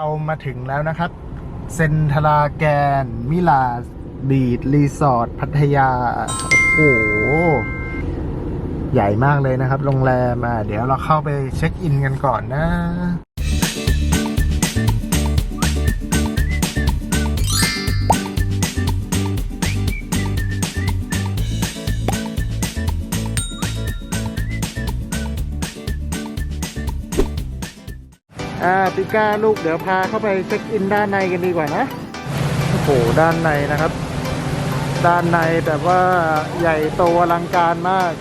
เรามาถึงแล้วนะครับ เซนทราแกน มิลาบีดรีสอร์ทพัทยา โอ้โห ใหญ่มากเลยนะครับ โรงแรมอะเดี๋ยวเราเข้าไปเช็คอินกันก่อนนะ อ่าปิก้าลูกเดี๋ยวพาเข้าไปเช็คอินด้านในกันดีกว่านะโอ้โหด้านในนะครับ ด้านในแบบว่าใหญ่โตอลังการมาก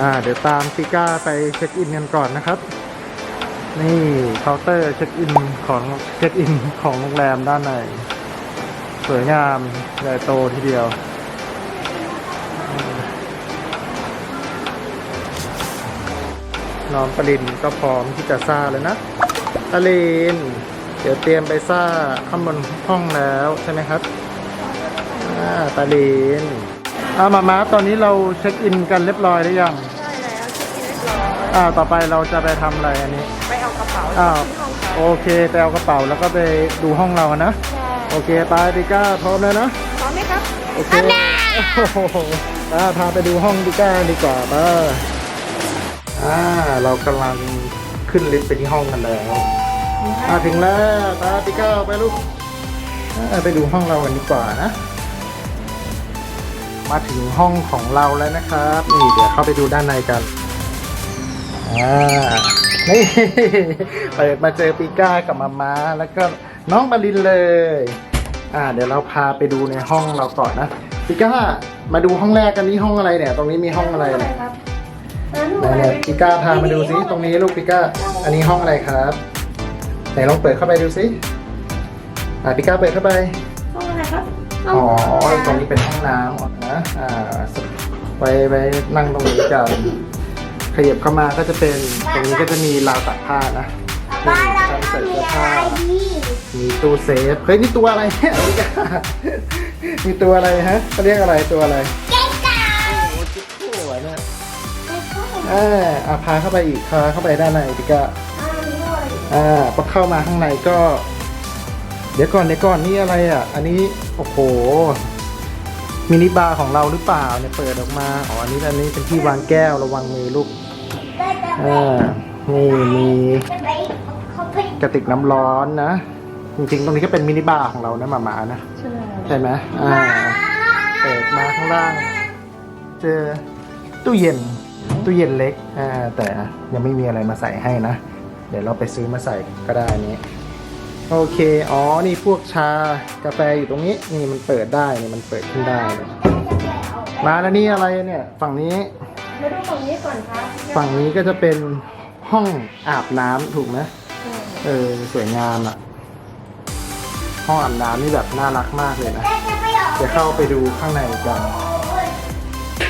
อ่าเดี๋ยวตามปิก้าไปเช็คอินกันก่อนนะครับ นี่เคาน์เตอร์เช็คอินของเช็คอินของโรงแรมด้านในสวยงามใหญ่โตทีเดียว น้องปรินก็พร้อมที่จะซ่าแล้วนะปรินเดี๋ยวเตรียมไปซ่าข้างบนห้องแล้วใช่ไหมครับอ่าปรินอามามาตอนนี้เราเช็คอินกันเรียบร้อยหรือยังใช่แล้วเช็คอินเรียบร้อยอ่าต่อไปเราจะไปทำอะไรอันนี้ ไปเอากระเป๋าอ้าวที่ห้องพักโอเคไปเอากระเป๋าแล้วก็ไปดูห้องเราอะนะใช่โอเคไปปิก้าพร้อมแล้วนะ พร้อมไหมครับ โอเคโอ้โหอ่าพาไปดูห้องปิก้าดีกว่าป้า อ่าเรากำลังขึ้นลิฟต์ไปที่ห้องกันแล้วอ่าถึงแล้วตาปิก้าไปลูกอ่าไปดูห้องเรากันดีกว่านะ มาถึงห้องของเราแล้วนะครับ นี่เดี๋ยวเข้าไปดูด้านในกันอ่านี่เปิดมาเจอปิก้ากับมาม้าแล้วก็น้องมารินเลย อ่า เดี๋ยวเราพาไปดูในห้องเราก่อนนะปิก้ามาดูห้องแรกกันนี่ห้องอะไรเนี่ย ตรงนี้มีห้องอะไรเนี่ย ครับไหนเนี่ยปิก้าพามาดูซิตรงนี้ลูกปิก้า อันนี้ห้องอะไรครับ ไหนลองเปิดเข้าไปดูซิอ่าปิก้าเปิดเข้าไป ห้องอะไรครับอ๋อ ตรงนี้เป็นห้องน้ำนะอ่าไปไปนั่งตรงนี้กันขยับเข้ามาก็จะเป็นตรงนี้ก็จะมีราวตักผ้านะนี่ชั้นใส่เสื้อผ้ามีตู้เซฟเฮ้ยนี่ตัวอะไรเนี่ยปิก้ามีตัวอะไรฮะเขาเรียกอะไรตัวอะไร อ่าอะพาเข้าไปอีกพาเข้าไปด้านในปิก้าอ่าพอเข้ามาข้างในก็ เดี๋ยวก่อนเดี๋ยวก่อนนี่อะไรอะ อันนี้โอ้โหมินิบาร์ของเราหรือเปล่าเนี่ยเปิดออกมาอ๋ออันนี้อันนี้เป็นที่วางแก้วระวังมือลูกอ่านี่มีกระติกน้ำร้อนนะ จริงๆ ตรงนี้ก็เป็นมินิบาร์ของเรานะหมามานะใช่ใช่ไหมอ่าเปิดมาข้างล่าง เจอตู้เย็น ตู้เย็นเล็กอ่าแต่ยังไม่มีอะไรมาใส่ให้นะ เดี๋ยวเราไปซื้อมาใส่ก็ได้นี้โอเค อ๋อ นี่พวกชากาแฟอยู่ตรงนี้ นี่มันเปิดได้ นี่มันเปิดขึ้นได้เลยมาแล้วนี่อะไรเนี่ย ฝั่งนี้ มาดูฝั่งนี้ก่อนครับฝั่งนี้ก็จะเป็นห้องอาบน้ำถูกไหมเออ สวยงามอะห้องอาบน้ำนี่แบบน่ารักมากเลยนะเดี๋ยวเข้าไปดูข้างในกัน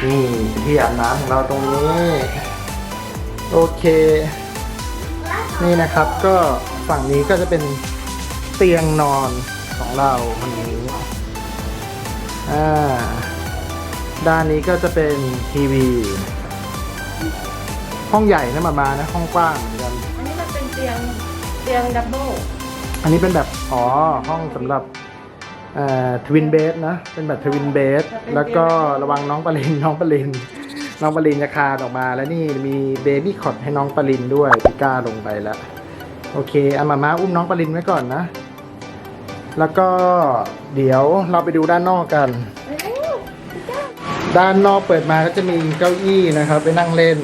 นี่ที่อาบน้ำของเราตรงนี้ โอเค นี่นะครับก็ฝั่งนี้ก็จะเป็นเตียงนอนของเราวันนี้อ่าด้านนี้ก็จะเป็นทีวี ห้องใหญ่นะมามานะห้องกว้างเหมือนกันอันนี้มันเป็นเตียงเตียงดับเบิลอันนี้เป็นแบบ อ๋อ ห้องสำหรับ ทวินเบสนะเป็นแบบทวินเบสแล้วก็ระวังน้องปรินน้องปรินน้องปรินจะคลานออกมาแล้วนี่มีเบบี้คอตให้น้องปรินด้วยพิก้าลงไปแล้ว โอเคเอามามาอุ้มน้องปรินไว้ก่อนนะ แล้วก็เดี๋ยวเราไปดูด้านนอกกัน ด้านนอกเปิดมาก็จะมีเก้าอี้นะครับ ไปนั่งเล่น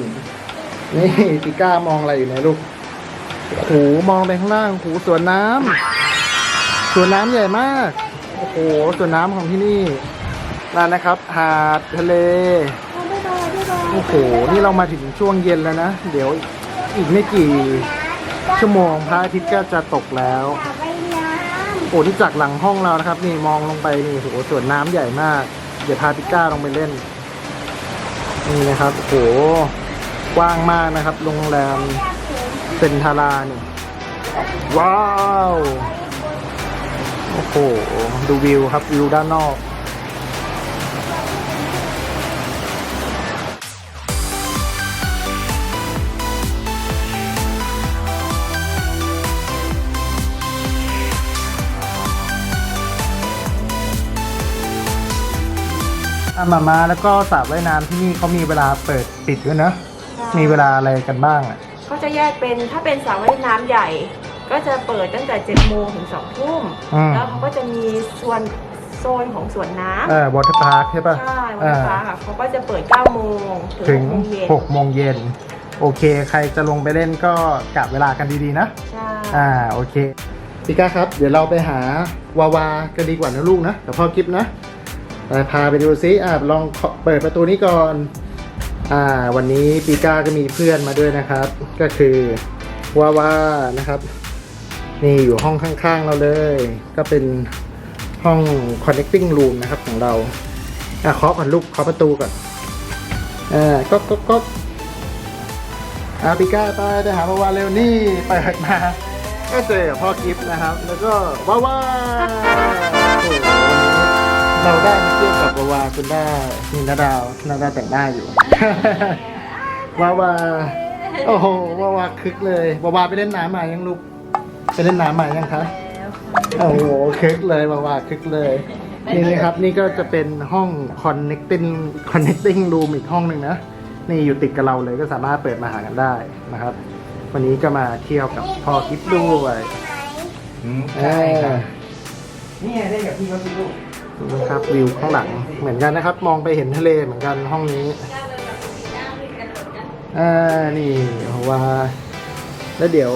นี่พิก้ามองอะไรอยู่เนี่ยลูกโอ้โหมองไปข้างล่างโอ้โหสวนน้ำสวนน้ำใหญ่มาก โอ้โหสวนน้ำของที่นี่นั่นนะครับ หาดทะเล โอ้โห นี่เรามาถึงช่วงเย็นแล้วนะ เดี๋ยวอีกไม่กี่ ชั่วโมงพระอาทิตย์ก็จะตกแล้วโอ้ที่จากหลังห้องเรานะครับ นี่มองลงไปนี่โอ้โหสวนน้ำใหญ่มาก เดี๋ยวพาพิก้าลงไปเล่น นี่นะครับ โอ้โห กว้างมากนะครับ โรงแรมเซนทารานี่ ว้าว โอ้โห ดูวิวครับ วิวด้านนอกมามาแล้วก็สระว่ายน้ำที่นี่เขามีเวลาเปิดปิดด้วยนะ มีเวลาอะไรกันบ้างอะ ก็จะแยกเป็นถ้าเป็นสระว่ายน้ำใหญ่ ก็จะเปิดตั้งแต่7โมงถึง2ทุ่มอืมแล้วเขาก็จะมีส่วนโซนของสวนน้ำเออวอเตอร์พาร์คใช่ป่ะใช่วันอ่าฟ้าค่ะเขาก็จะเปิด9โมงถึถึงง6โมงเย็น6โมงเย็น โอเค ใครจะลงไปเล่นก็กะเวลากันดีๆนะ ใช่อ่า โอเคพี่ก้าครับ เดี๋ยวเราไปหาวาวากันดีกว่านะลูกนะเดี๋ยวพ่อกิฟนะไปพาไปดูซิอ่าลองเคาะเปิดประตูนี้ก่อน อ่า วันนี้ปีก้าก็มีเพื่อนมาด้วยนะครับ ก็คือวาวานะครับ นี่อยู่ห้องข้างๆเราเลย ก็เป็นห้อง connecting room นะครับของเราอะเคาะก่อนลูกเคาะประตูก่อนอ่าก็ก็ก็อาปิก้าไปไปหาวาวาเร็วนี่เปิดมา ก็เจอพ่อกิฟต์นะครับ แล้วก็ว้าวาโอวันนี้เราได้มาเที่ยวกับวาวาคุณได้นี่นาดาวนาดาวแต่งหน้าอยู่วาวาโอ้โหวาวาคึกเลยวาวาไปเล่นน้ำมายังลูก ไปเล่นน้ำมายังคะโอ้โหคึกเลยวาวาคึกเลย นี่นะครับนี่ก็จะเป็นห้อง connecting connecting room อีกห้องหนึ่งนะ นี่อยู่ติดกับเราเลยก็สามารถเปิดมาหากันได้นะครับ วันนี้ก็มาเที่ยวกับพ่อกิฟด้วยใช่ครับนี่ไงได้กับพี่เขาสิลูกนะครับวิวข้างหลังเหมือนกันนะครับ มองไปเห็นทะเลเหมือนกันห้องนี้อ่านี่ว่าแล้วเดี๋ยว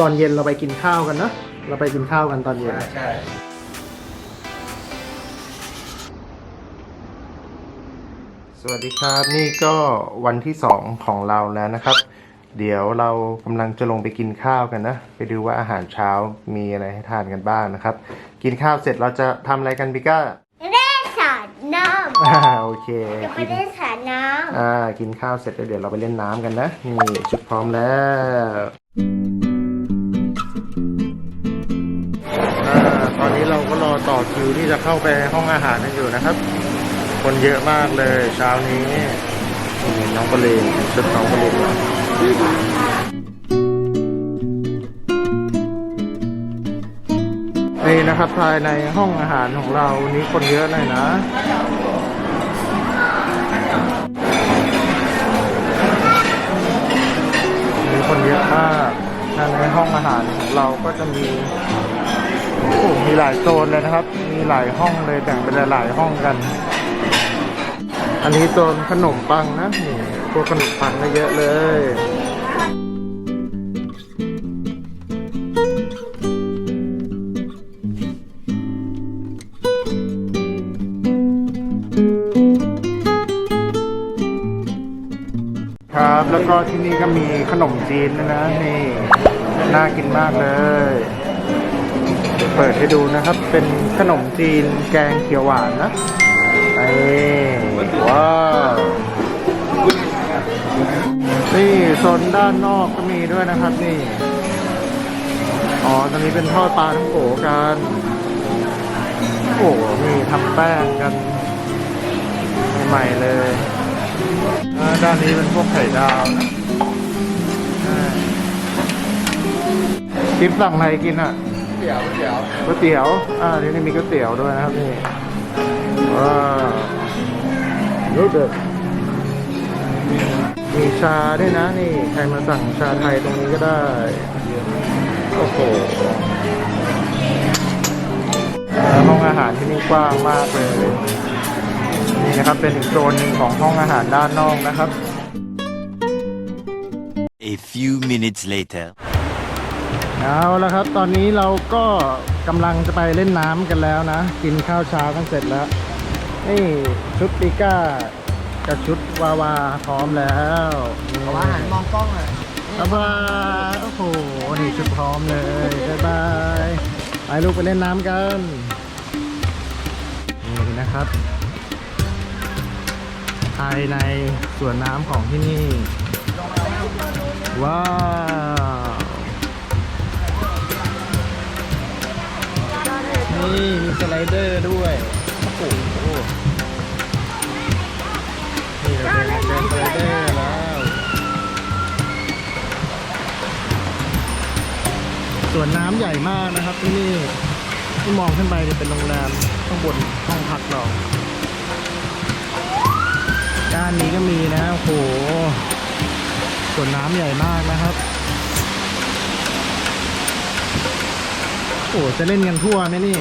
ตอนเย็นเราไปกินข้าวกันเนอะเราไปกินข้าวกันตอนเย็น ใช่สวัสดีครับนี่ก็วันที่สองของเราแล้วนะครับ เดี๋ยวเรากำลังจะลงไปกินข้าวกันนะ ไปดูว่าอาหารเช้ามีอะไรให้ทานกันบ้างนะครับ กินข้าวเสร็จเราจะทำอะไรกันพิก้าเล่นสาดน้อ่าโอเคำจะไปกินเล่นสาดน้อ่ากินข้าวเสร็จแล้วเดี๋ยวเราไปเล่นน้ำกันนะนี่ชุดพร้อมแล้ว ตอนนี้เราก็รอต่อคิวที่จะเข้าไปห้องอาหารกันอยู่นะครับ คนเยอะมากเลยเช้านี้น้องปลีนชุดน้องปลีนนี่นะครับภายในห้องอาหารของเรานี้คนเยอะหน่อยนะมีคนเยอะมากในห้องอาหารของเราก็จะมี โอ้มีหลายโซนเลยนะครับ มีหลายห้องเลยแบ่งเป็นหลายห้องกัน อันนี้โซนขนมปังนะนี่พวกขนมปังก็เยอะเลยครับแล้วก็ที่นี่ก็มีขนมจีนนะนี่น่ากินมากเลย เปิดให้ดูนะครับ เป็นขนมจีนแกงเขียวหวานนะไอ้ว้าวนี่โซนด้านนอกก็มีด้วยนะครับนี่ อ๋อ ตอนนี้เป็นทอดปลาทั้งโกกันโอ้โหนี่ทำแป้งกันใหม่ๆเลย ด้านนี้เป็นพวกไข่ดาวนะกิฟสั่งอะไรกินอะ เดี๋ยวเดี๋ยวก๋วยเตี๋ยว อ่าที่นี่มีก๋วยเตี๋ยวด้วยนะครับนี่ว้าวรู้เด็ดมีชาด้วยนะนี่ ใครมาสั่งชาไทยตรงนี้ก็ได้ โอ้โหแล้วห้องอาหารที่นี่กว้างมากเลย นี่นะครับเป็นอีกโซนหนึ่งของห้องอาหารด้านนอกนะครับ A few minutes later. เอาละครับ ตอนนี้เราก็กำลังจะไปเล่นน้ำกันแล้วนะ กินข้าวเช้ากันเสร็จแล้ว นี่ชุดปิก้ากับชุดวาวาพร้อมแล้วนี่อาหารมองกล้องอะบ๊ายบายโอ้โห นี่ชุดพร้อมเลยบ๊ายบายไปลูกไปเล่นน้ำกัน นี่นะครับ ภายในสวนน้ำของที่นี่ ว้าว นี่มีสไลเดอร์ด้วย โอ้โหนี่เราเป็นเล่นสไลเดอร์แล้วสวนน้ำใหญ่มากนะครับที่นี่ที่มองขึ้นไปเนี่ยเป็นโรงแรมข้างบนห้องพักเราด้านนี้ก็มีนะโอ้โหสวนน้ำใหญ่มากนะครับ โอ้จะเล่นกันทั่วไหมนี่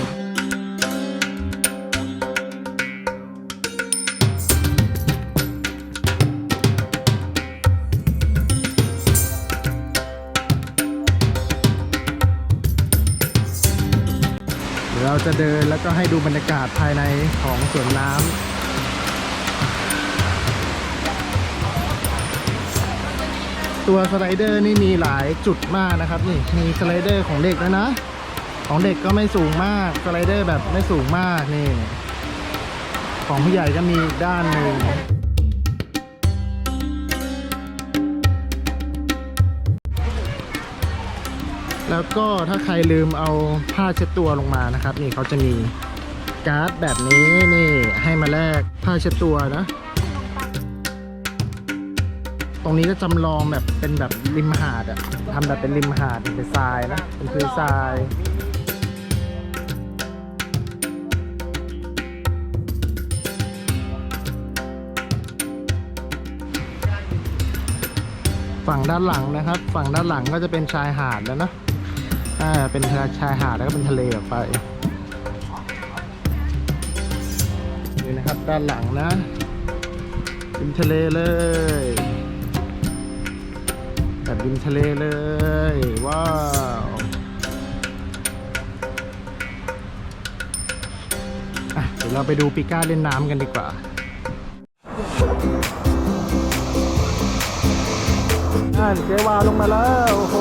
เดี๋ยวเราจะเดินแล้วก็ให้ดูบรรยากาศภายในของสวนน้ำตัวสไลเดอร์นี่มีหลายจุดมากนะครับ นี่มีสไลเดอร์ของเด็กแล้วยนะ ของเด็กก็ไม่สูงมากสไลเดอร์แบบไม่สูงมากนี่ ของผู้ใหญ่ก็มีอีกด้านหนึ่งแล้วก็ถ้าใครลืมเอาผ้าเช็ดตัวลงมานะครับ นี่เขาจะมีการ์ดแบบนี้นี่ให้มาแลกผ้าเช็ดตัวนะ ตรงนี้ก็จำลองแบบเป็นแบบริมหาดอะทำแบบเป็นริมหาดเป็นทรายนะเป็นพื้นทราย ฝั่งด้านหลังนะครับ ฝั่งด้านหลังก็จะเป็นชายหาดแล้วนะอ่าเป็นชายหาดแล้วก็เป็นทะเลออกไปนี่นะครับด้านหลังนะริมทะเลเลยแบบริมทะเลเลยว้าวอะเดี๋ยวเราไปดูปิก้าเล่นน้ำกันดีกว่า อ่านเจวาลงมาแล้ว โอ้โห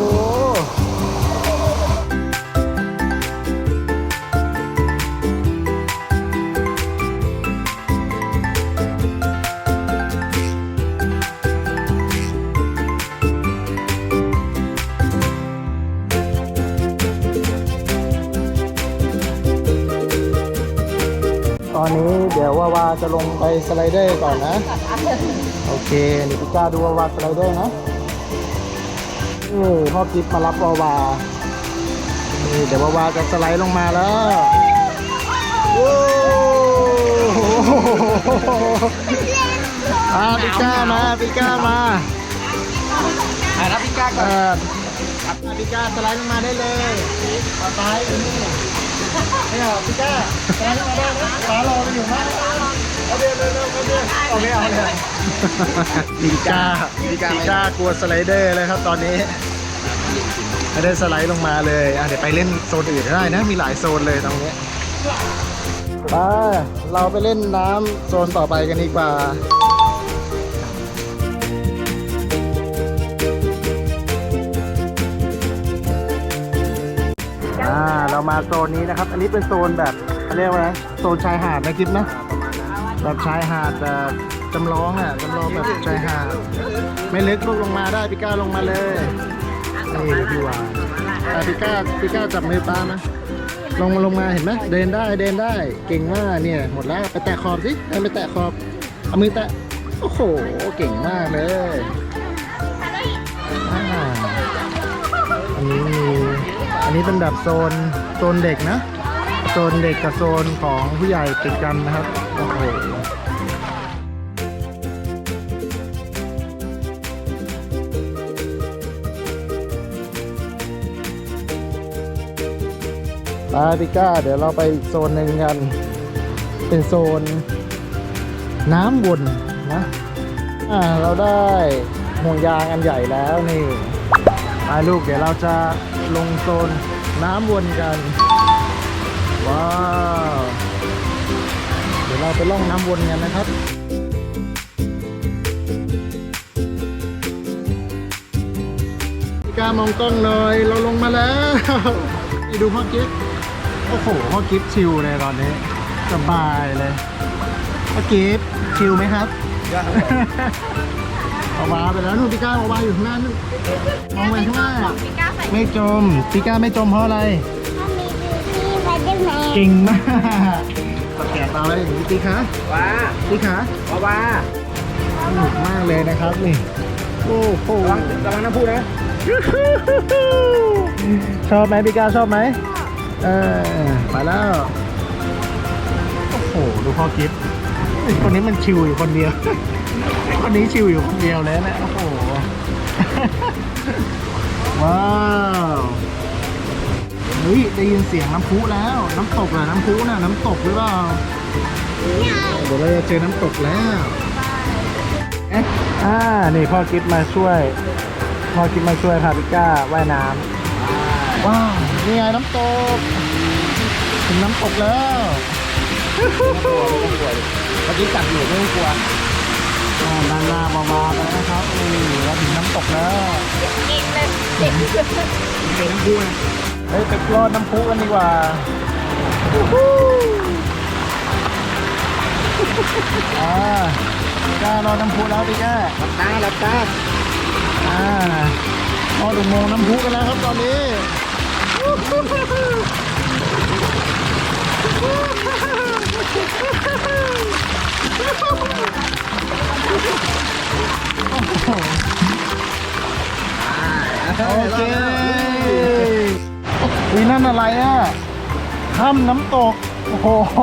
ตอนนี้เดี๋ยววาวาจะลงไปสไลเดอร์ก่อนนะ โอเคเดี๋ยวพี่ก้าดูวาวาสไลเดอร์นะ นี่พ่อกิฟมารับวาวานี่เดี๋ยววาวาจะสไลด์ลงมาแล้วโอ้โหมาปิก้ามาปิก้ามาอะรับพี่ก้าก่เออนอปิก้าสไลด์ลงมาได้เลยปาไปอยู่นี่ไม่เอาปิก้าสไลด์ลงมาได้นะฟ้ารอไปอยู่นะเอาเดี๋ยวเร็วเร็วเอาเดี๋ยวโอเคเอาเลยปิก้าปิก้ากลัวสไลเดอร์เลยครับตอนนี้ไม่ได้สไลด์ลงมาเลยอะเดี๋ยวไปเล่นโซนอื่นได้นะ มีหลายโซนเลยตรงนี้ไปเราไปเล่นน้ำโซนต่อไปกันดีกว่าอ่าเรามาโซนนี้นะครับ อันนี้เป็นโซนแบบเขาเรียกว่าไงโซนชายหาดนะคิดนะ แบบชายหาดแบบจำลองอะจำลองแบบชายหาดไม่ลึกลูกลงมาได้พี่ก้าลงมาเลยนี่พี่วานอะพี่ก้าพี่ก้าจับมือป้านะลงมาลงมาเห็นไหมเดินได้เดินได้เก่งมากเนี่ยหมดแล้วไปแตะขอบสิไปแตะขอบเอามือแตะโอ้โหเก่งมากเลยอ่าอันนี้มีอันนี้เป็นแบบโซนโซนเด็กนะโซนเด็กกับโซนของผู้ใหญ่ติดกันนะครับ โอ้โหไปพิก้า เดี๋ยวเราไปโซนหนึ่งกัน เป็นโซนน้ำวนนะอ่าเราได้ห่วงยางอันใหญ่แล้วนี่ไปลูกเดี๋ยวเราจะลงโซนน้ำวนกัน ว้าว ยวเราไปล่องน้ำวนกันนะครับพี่กามองกล้องหน่อยเราลงมาแล้วนี่ดูพ่อกิฟโอ้โหพ่อกิฟชิลเลยตอนนี้สบายเลยพ่อกิฟชิลไหมครับเอาวาไปแล้วนู่นพี่ก้าเอาวาอยู่ข้างหน้านู่นมองไปข้างหน้าพี่ก้าใส่ไม่จมพี่ก้าไม่จมเพราะอะไรถ้ามีบิวตี้ไปได้ไหมเก่งมาก ตะแกะตาไว้อย่างนี้ตีขาว้าตีขาว้าว้าสนุกมากเลยนะครับนี่โอ้โหระวังระวังน้ำพุนะชอบไหมพี่ก้าชอบไหมเออไปแล้วโอ้โหดูพ่อกิฟต์คนนี้มันชิวอยู่คนเดียววันนี้ชิวอยู่คนเดียวเลยนะโอ้โหว้าวเฮ้ยได้ยินเสียงน้ำพุแล้ว น้ำตกเหรอน้ำพุน่ะน้ำตกหรือเปล่าเดี๋ยวเราจะเจอน้ำตกแล้วเอ๊ะอ่านี่พ่อกิฟมาช่วยพ่อกิฟมาช่วยพาพิก้าว่ายน้ำว้าวนี่ไงน้ำตกถึงน้ำตกแล้วเมื่อกี้จับอยู่ไม่ต้องกลัวอ่าด้านหน้าเบาๆไปนะครับนี่เราถึงน้ำตกแล้วเป็นน้ำพุนะ เฮ้ยไปรอดน้ำพุกันดีกว่าอ่ากล้ารอดน้ำพุแล้วดิแก้รับตารับตาอ่ารอดอุโมงค์น้ำพุกันแล้วครับตอนนี้โอเค วีนั่นอะไรอะถ้ำน้ำตก โอ้โห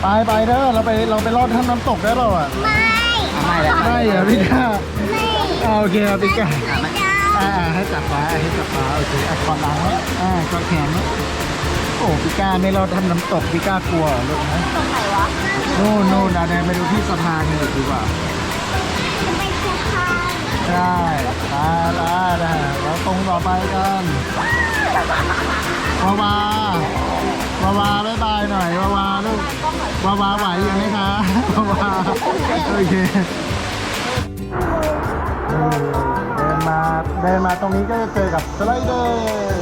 ไปไปเด้อ เราไปเราไปรอดถ้ำน้ำตกได้เปล่าอะ ไม่ไม่แล้วได้เหรอพี่ก้าไม่อ่าโอเคครับพี่ก้าไม่อ่าให้จับขาให้จับขาโอเคอะกอดหลังไว้อ่ากอดแขนไว้โอ้พี่ก้าไม่เราทำน้ำตกพี่ก้ากลัวเหรอลูกนะตรงไหนวะโน่นโน่นนะเดินไปดูที่สะพานกันดีกว่าไม่สะพานใช่ได้ได้ได้แล้วตรงต่อไปกัน วาวาวาวาบายบายหน่อยวาวาลูกวาวาไหวยังไหมคะวาวาโอเคเดินมาเดินมาตรงนี้ก็จะเจอกับสไลเดอร์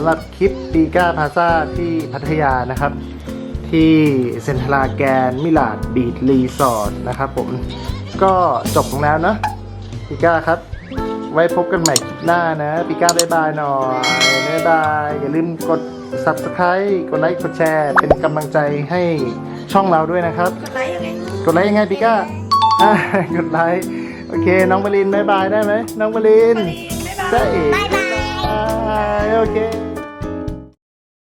ำหรับคลิปปีก้าพาซาที่พัทยานะครับ ที่เซนทราแกนมิลาดบีดรีสอร์ทนะครับผมก็จบลงแล้วเนอะปีก้าครับ ไว้พบกันใหม่คลิปหน้านะปีก้าบายบายหน่อยบายบายอย่าลืมกด subscribe กดไลค์กดแชร์ เป็นกำลังใจให้ช่องเราด้วยนะครับ กดไลค์ยังไงกดไลค์ยังไงปีก้าอะกดไลค์โอเค น้องบาลินบายบายได้ไหมน้องบาลิน บ๊ายบายจ้าเอ๋บ๊ายบายบายโอเค